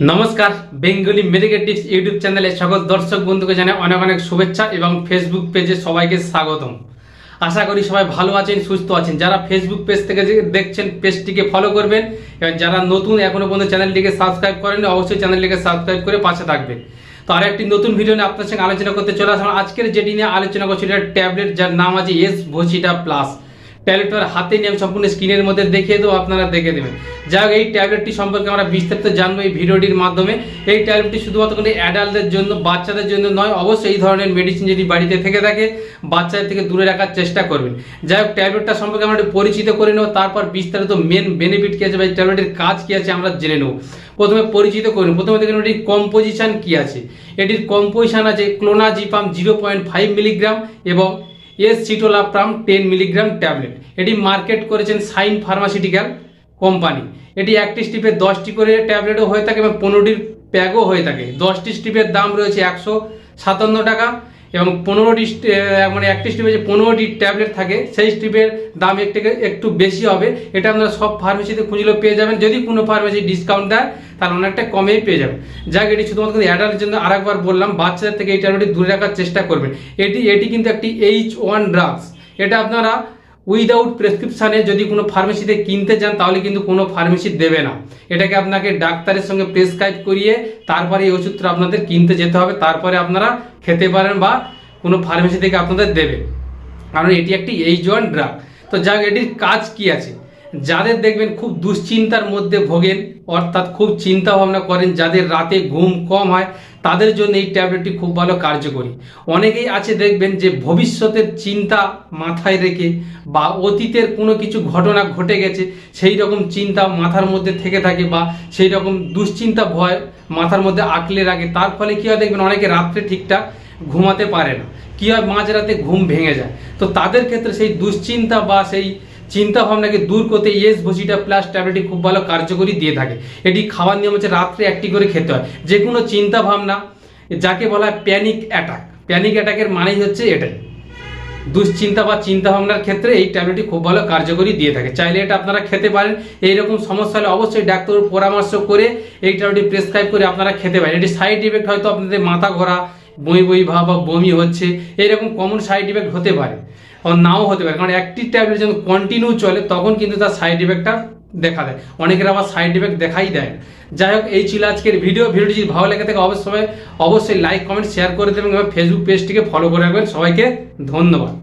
নমস্কার, Bengali medical tips YouTube চ্যানেলে সকল দর্শক বন্ধুকে জানাই অনেক অনেক শুভেচ্ছা এবং ফেসবুক পেজে সবাইকে স্বাগতম। আশা করি সবাই ভালো আছেন, সুস্থ আছেন। যারা ফেসবুক পেজ থেকে দেখছেন পেজটিকে ফলো করবেন এবং যারা নতুন এখনও পর্যন্ত চ্যানেলটিকে সাবস্ক্রাইব করেন অবশ্যই চ্যানেলটিকে সাবস্ক্রাইব করে পাশে থাকবেন। তো আর একটি নতুন ভিডিও নিয়ে আপনার সঙ্গে আলোচনা করতে চলে আসলাম। আজকের যেটি নিয়ে আলোচনা করছি ট্যাবলেট যার নাম আছে এস ভোচিটা প্লাস ট্যাবলেটটার হাতে নিয়ে আমি সম্পূর্ণ স্ক্রিনের মধ্যে দেখিয়ে দেবো, আপনারা দেখে দেবেন যাই হোক, এই ট্যাবলেটটি সম্পর্কে আমরা বিস্তারিত জানব এই ভিডিওটির মাধ্যমে। এই ট্যাবলেটটি শুধুমাত্র কিন্তু অ্যাডাল্টদের জন্য, বাচ্চাদের জন্য নয়, অবশ্যই এই ধরনের মেডিসিন যদি বাড়িতে থেকে থাকে, বাচ্চাদের থেকে দূরে রাখার চেষ্টা করবেন। যাই হোক ট্যাবলেটটা সম্পর্কে আমরা একটু পরিচিত করে নেব, তারপর বিস্তারিত মেন বেনিফিট কী আছে বা এই ট্যাবলেটের কাজ কী আছে আমরা জেনে নেব। প্রথমে পরিচিত করুন প্রথমে দেখুন এটির কম্পোজিশান কী আছে। এটির কম্পোজিশান আছে clonazepam zero point five milligram এবং escitalopram ten milligram tablet এটি মার্কেট করেছেন সাইন ফার্মাসিউটিক্যাল কোম্পানি এটি একটি স্টিপে দশটি করে ট্যাবলেটও হয়ে থাকে এবং পনেরোটির প্যাকও হয়ে থাকে। দশটি স্টিপের দাম রয়েছে একশো সাতান্ন টাকা। এবং পনেরোটি মানে একটি স্ট্রিপে যে পনেরোটি ট্যাবলেট থাকে, সেই স্ট্রিপের দাম একটু একটু বেশি হবে। এটা আপনারা সব ফার্মেসিতে খুঁজলেও পেয়ে যাবেন। যদি কোনো ফার্মেসি ডিসকাউন্ট দেয়, তাহলে অনেকটা কমেই পেয়ে যাবেন। যাক, এটি শুধুমাত্র অ্যাডাল্টের জন্য আরেকবার বললাম, বাচ্চাদের থেকে এই ট্যাবলেটটি দূরে রাখার চেষ্টা করবেন। এটি এটি কিন্তু একটি এইচ ওয়ান ড্রাগস এটা আপনারা উইদাউট প্রেসক্রিপশানে যদি কোনো ফার্মেসিতে কিনতে যান, তাহলে কিন্তু কোনো ফার্মেসি দেবে না। এটাকে আপনাকে ডাক্তারের সঙ্গে প্রেসক্রাইব করিয়ে তারপরে এই ওষুধটা আপনাদের কিনতে যেতে হবে। তারপরে আপনারা খেতে পারেন বা কোনো ফার্মেসি থেকে আপনাদের দেবে। কারণ এটি একটি এইচ ওয়ান ড্রাগ তো যাক, এটির কাজ কি আছে? যাদের দেখবেন খুব দুশ্চিন্তার মধ্যে ভোগেন, অর্থাৎ খুব চিন্তা ভাবনা করেন, যাদের রাতে ঘুম কম হয় তাদের জন্য এই ট্যাবলেটটি খুব ভালো কার্যকরী। অনেকেই আছে দেখবেন যে ভবিষ্যতের চিন্তা মাথায় রেখে বা অতীতের কোনো কিছু ঘটনা ঘটে গেছে, সেই রকম চিন্তা মাথার মধ্যে থেকে থাকে বা সেই রকম দুশ্চিন্তা ভয় মাথার মধ্যে আঁকলে রাখে। তার ফলে কী হয় দেখবেন, অনেকে রাত্রে ঠিকঠাক ঘুমাতে পারে না। কী হয় মাঝরাতে ঘুম ভেঙে যায়। তো তাদের ক্ষেত্রে সেই দুশ্চিন্তা বা সেই চিন্তা ভাবনাকে দূর করতে ইয়েস ভুসিটা প্লাস ট্যাবলেটটি খুব ভালো কার্যকরী দিয়ে থাকে। এটি খাওয়ার নিয়ম হচ্ছে রাত্রে একটি করে খেতে হয়। যে কোনো চিন্তা ভাবনা যাকে বলা হয় প্যানিক অ্যাটাক প্যানিক অ্যাটাকের মানেই হচ্ছে এটাই। দুশ্চিন্তা বা চিন্তা ভাবনার ক্ষেত্রে এই ট্যাবলেটটি খুব ভালো কার্যকরী দিয়ে থাকে। চাইলে এটা আপনারা খেতে পারেন। এইরকম সমস্যা হলে অবশ্যই ডাক্তারের পরামর্শ করে এই ট্যাবলেটটি প্রেসক্রাইব করে আপনারা খেতে পারেন। এটি সাইড ইফেক্ট হয়তো আপনাদের মাথা ঘোরা বই বই ভাব বা বমি হচ্ছে, এরকম কমন সাইড ইফেক্ট হতে পারে নাও হতে পারে, কারণ একটি ট্যাবলেট যখন কন্টিনিউ চলে, তখন কিন্তু তার সাইড ইফেক্টটা দেখা দেয়। অনেকের আবার সাইড ইফেক্ট দেখাই দেয় যাই হোক, এই ছিল আজকের ভিডিও ভিডিওটি যদি ভালো লেগে থাকে অবশ্যই অবশ্যই লাইক কমেন্ট শেয়ার করে দেবেন এবং ফেসবুক পেজটিকে ফলো করে রাখবেন। সবাইকে ধন্যবাদ।